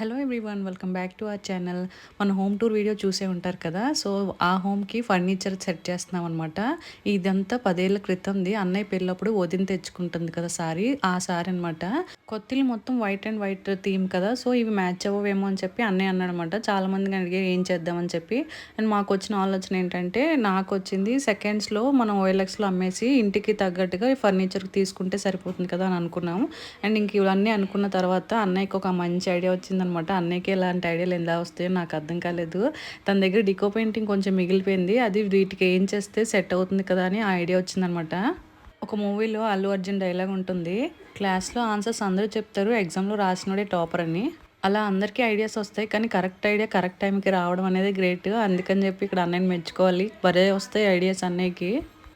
Hello everyone welcome back to our channel మన home tour video చూసే ఉంటారు కదా సో ఆ హోమ్కి ఫర్నిచర్ సెట్ చేస్తున్నాం అనమాట ఇదంతా పదేళ్ల క్రితంది అన్నయ్య పెళ్ళప్పుడు వదిన తెచ్చుకుంటుంది కదా సారీ ఆ సారీ అనమాట కొత్తిలు మొత్తం వైట్ అండ్ వైట్ థీమ్ కదా సో ఇవి మ్యాచ్ అవ్వవేమో అని చెప్పి అన్నయ్య అన్నాడనమాట మందికి అడిగే ఏం చేద్దామని చెప్పి అండ్ మాకు వచ్చిన ఆలోచన ఏంటంటే నాకు వచ్చింది సెకండ్స్లో మనం ఓఎల్ఎక్స్లో అమ్మేసి ఇంటికి తగ్గట్టుగా ఫర్నిచర్కి తీసుకుంటే సరిపోతుంది కదా అని అనుకున్నాము అండ్ ఇంక ఇవన్నీ అనుకున్న తర్వాత అన్నయ్యకి ఒక మంచి ఐడియా వచ్చింది అనమాట అన్నయ్యకి ఇలాంటి ఐడియాలు ఎలా వస్తాయో నాకు అర్థం కాలేదు తన దగ్గర డికో పెయింటింగ్ కొంచెం మిగిలిపోయింది అది వీటికి ఏం చేస్తే సెట్ అవుతుంది కదా అని ఆ ఐడియా వచ్చిందనమాట ఒక మూవీలో అల్లు అర్జున్ డైలాగ్ ఉంటుంది క్లాస్లో ఆన్సర్స్ అందరూ చెప్తారు ఎగ్జామ్లో రాసినోడే టాపర్ అని అలా అందరికీ ఐడియాస్ వస్తాయి కానీ కరెక్ట్ ఐడియా కరెక్ట్ టైంకి రావడం అనేది గ్రేట్ అందుకని చెప్పి ఇక్కడ అన్నయ్యని మెచ్చుకోవాలి భలే వస్తాయి ఐడియాస్ అన్నయ్యకి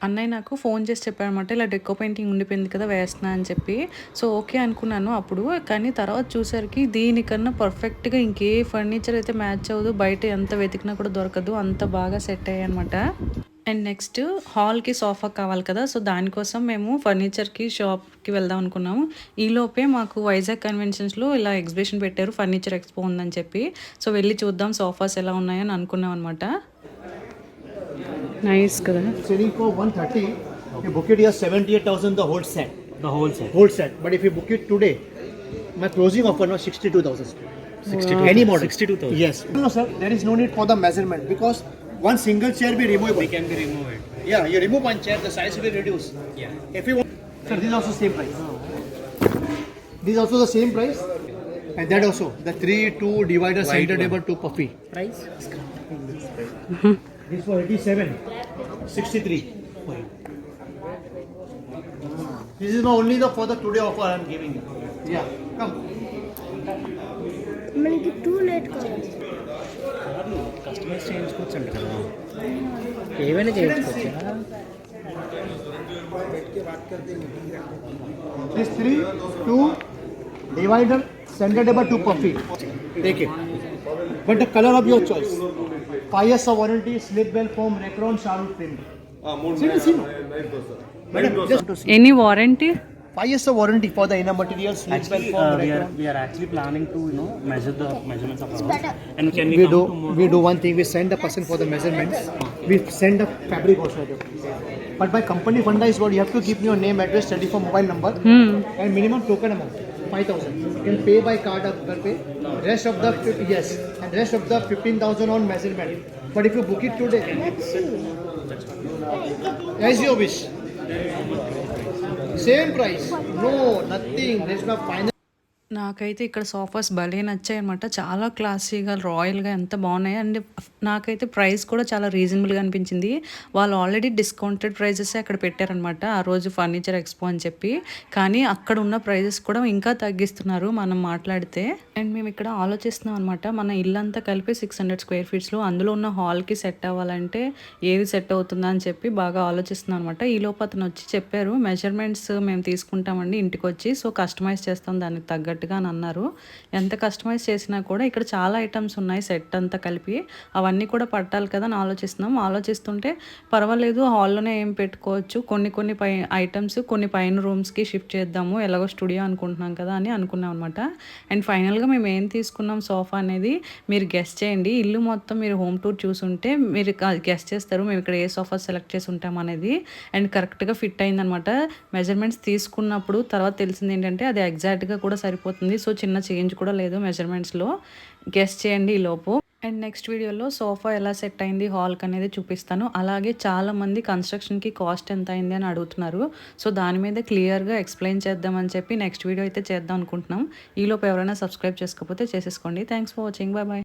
అన్నయ్య నాకు ఫోన్ చేసి చెప్పారనమాట ఇలా డెక్కో పెయింటింగ్ ఉండిపోయింది కదా వేస్తున్నా అని చెప్పి సో ఓకే అనుకున్నాను అప్పుడు కానీ తర్వాత చూసరికి దీనికన్నా పర్ఫెక్ట్గా ఇంకే ఫర్నిచర్ అయితే మ్యాచ్ అవ్వదు బయట ఎంత వెతికినా కూడా దొరకదు అంత బాగా సెట్ అయ్యాయి అనమాట అండ్ నెక్స్ట్ హాల్కి సోఫా కావాలి కదా సో దానికోసం మేము ఫర్నిచర్కి షాప్కి వెళ్దాం అనుకున్నాము ఈలోపే మాకు వైజాగ్ కన్వెన్షన్స్లో ఇలా ఎగ్జిబిషన్ పెట్టారు ఫర్నిచర్ ఎక్స్పో ఉందని చెప్పి సో వెళ్ళి చూద్దాం సోఫాస్ ఎలా ఉన్నాయని అనుకున్నాం అనమాట నైస్ కదా Selling for 130. You book it here 78,000 the whole set. The whole set. Whole set. But if you book it today, my closing offer now 62,000. 62. Any model. 62,000. Yes. No, sir. There is no need for the measurement because one single chair be removable. They can be removed. Yeah, you remove one chair, the size will be reduced. Yeah. If you want, sir, this is also same price. This is also the same price. And that also the three two divider White center one. table 2 puffy. Price? This for 87, 63. This is not only the for the today offer I am giving you. Yeah, come. మనకి too late కావాలి customise చేయించుకోవచ్చు అంట కదా ఏమైనా చేయించుకోవచ్చా This three, two, divider, center table, two puffy. Take it. But the color of your choice. five years of warranty Sleepwell foam Recron ಶಾರುಟ್ pin Any warranty? Five years of warranty for the inner materials. Actually, uh, we are we are actually planning to you know measure the measurements of our house. we, do we do one thing. We send the person for the measurements. We send the fabric also. But by company funda is you have to give me your name, address, for mobile number, hmm. and minimum token amount. 5,000. You can pay by card or Google Pay. Rest of the yes, and rest of the 15,000 on measurement. But if you book it today, as you wish, same price. No, nothing. There's no final. నాకైతే ఇక్కడ sofas భలే నచ్చాయి అనమాట చాలా క్లాసీగా రాయల్గా ఎంత బాగున్నాయి and నాకైతే ప్రైస్ కూడా చాలా రీజనబుల్గా అనిపించింది వాళ్ళు ఆల్రెడీ డిస్కౌంటెడ్ ప్రైజెస్ అక్కడ పెట్టారనమాట ఆ రోజు ఫర్నిచర్ ఎక్స్పో అని చెప్పి కానీ అక్కడ ఉన్న ప్రైజెస్ కూడా ఇంకా తగ్గిస్తున్నారు మనం మాట్లాడితే అండ్ మేము ఇక్కడ ఆలోచిస్తున్నాం అనమాట మన ఇల్లంతా కలిపి సిక్స్ హండ్రెడ్ స్క్వేర్ ఫీట్స్లో అందులో ఉన్న హాల్కి సెట్ అవ్వాలంటే ఏది సెట్ అవుతుందా అని చెప్పి బాగా ఆలోచిస్తున్నాం అనమాట ఈ అతను వచ్చి చెప్పారు మెజర్మెంట్స్ మేము తీసుకుంటామండి ఇంటికి వచ్చి సో కస్టమైజ్ చేస్తాం దానికి తగ్గట్టు సెట్గా అని అన్నారు ఎంత కస్టమైజ్ చేసినా కూడా ఇక్కడ చాలా ఐటమ్స్ ఉన్నాయి సెట్ అంతా కలిపి అవన్నీ కూడా పట్టాలి కదా అని ఆలోచిస్తున్నాం ఆలోచిస్తుంటే పర్వాలేదు హాల్లోనే ఏం పెట్టుకోవచ్చు కొన్ని కొన్ని పై ఐటమ్స్ కొన్ని పైన రూమ్స్కి షిఫ్ట్ చేద్దాము ఎలాగో స్టూడియో అనుకుంటున్నాం కదా అని అనుకున్నాం అనమాట అండ్ ఫైనల్గా మేము ఏం తీసుకున్నాం సోఫా అనేది మీరు గెస్ట్ చేయండి ఇల్లు మొత్తం మీరు హోమ్ టూర్ చూసుంటే మీరు గెస్ట్ చేస్తారు మేము ఇక్కడ ఏ సోఫా సెలెక్ట్ చేసి ఉంటాం అనేది అండ్ కరెక్ట్గా ఫిట్ అయిందనమాట మెజర్మెంట్స్ తీసుకున్నప్పుడు తర్వాత తెలిసింది ఏంటంటే అది ఎగ్జాక్ట్గా కూడా సరిపోతుంది అయిపోతుంది సో చిన్న చేంజ్ కూడా లేదు మెజర్మెంట్స్లో గెస్ట్ చేయండి ఈ లోపు అండ్ నెక్స్ట్ వీడియోలో సోఫా ఎలా సెట్ అయింది హాల్కి అనేది చూపిస్తాను అలాగే చాలామంది కన్స్ట్రక్షన్కి కాస్ట్ ఎంత అయింది అని అడుగుతున్నారు సో దాని మీద క్లియర్గా ఎక్స్ప్లెయిన్ చేద్దామని చెప్పి నెక్స్ట్ వీడియో అయితే చేద్దాం అనుకుంటున్నాం ఈలోపు ఎవరైనా సబ్స్క్రైబ్ చేసుకోకపోతే చేసేసుకోండి thanks for watching bye bye